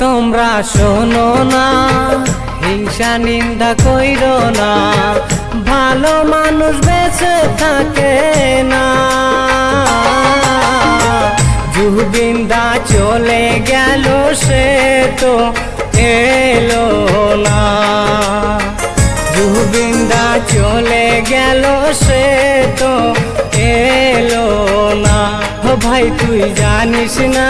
তোমরা শোনো না, হিংসা, নিন্দা কইর না, ভালো মানুষ বেঁচে থাকে না। জুবিন্দা চলে গেল, সে তো এলো না। জুবিন্দা চলে গেল, সে তো এলো না। ভাই, তুই জানিস না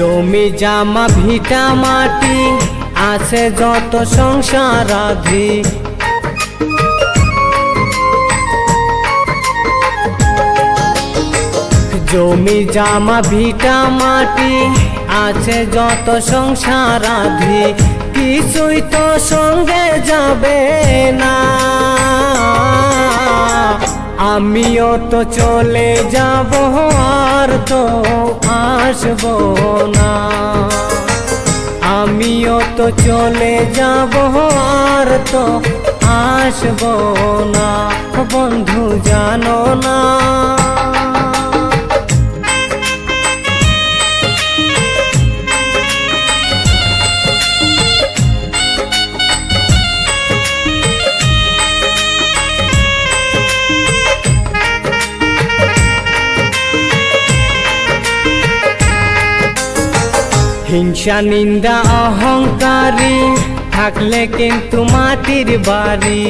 জমি জামা, ভিটা, মাটি, আছে যত সংসার জমি জামা, ভিটা, মাটি, আছে যত সংসার আধি। কিছুই তো সঙ্গে যাবে না। আমিও তো চলে যাব আর তো আসব না। আমিও তো চলে যাব আর তো আসব না। বন্ধু জানো না হিংসা, নিন্দা, অহংকারী থাকলে কিন্তু মাটির বাড়ি।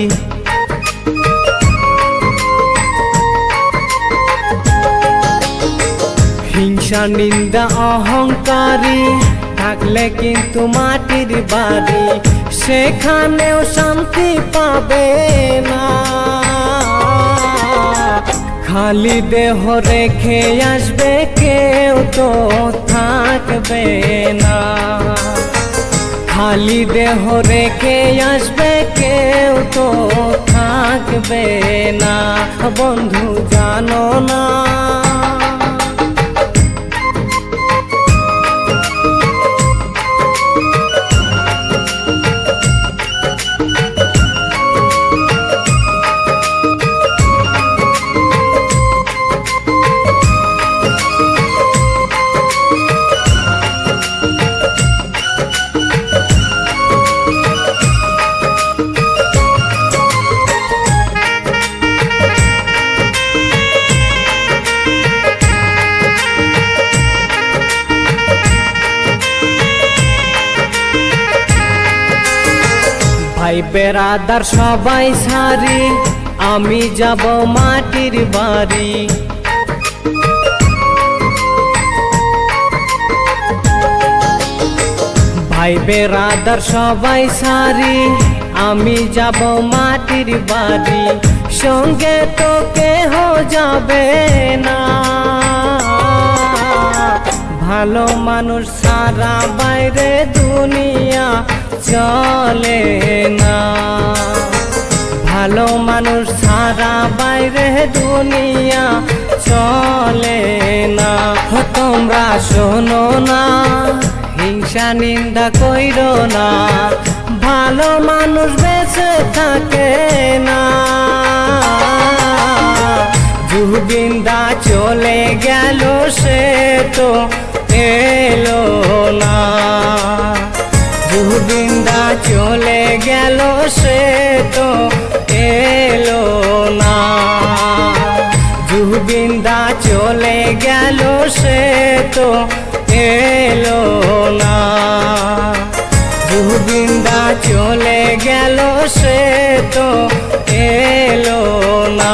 হিংসা, নিন্দা, অহংকারী থাকলে কিন্তু মাটির বাড়ি। সেখানেও শান্তি পাবে না। খালি দেহ রেখে আসবে কেউ তো থাকবে না। খালি দেহ রেখে আসবে কেউ তো থাকবে না। বন্ধু জানো না বেড়াদার সবাই সারি, আমি যাব মাটির বাড়ি। ভাই বেড়াদার সবাই সারি, আমি যাব মাটির বাড়ি। সঙ্গে তো কেহ যাবে না। ভালো মানুষ সারা বাইরে দুনিয়া চলে না। ভালো মানুষ সারা বাইরে দুনিয়া চলে না। তোমরা শোনো না, হিংসা নিন্দা কইর না। ভালো মানুষ বেঁচে থাকে না। জুবিন্দা চলে গেল সে তো এলো না। চলে গেল সে তো এলো না। জুবিন্দা চলে গেল সে তো এলো না। জুবিন্দা চলে গেল সে তো এলো না।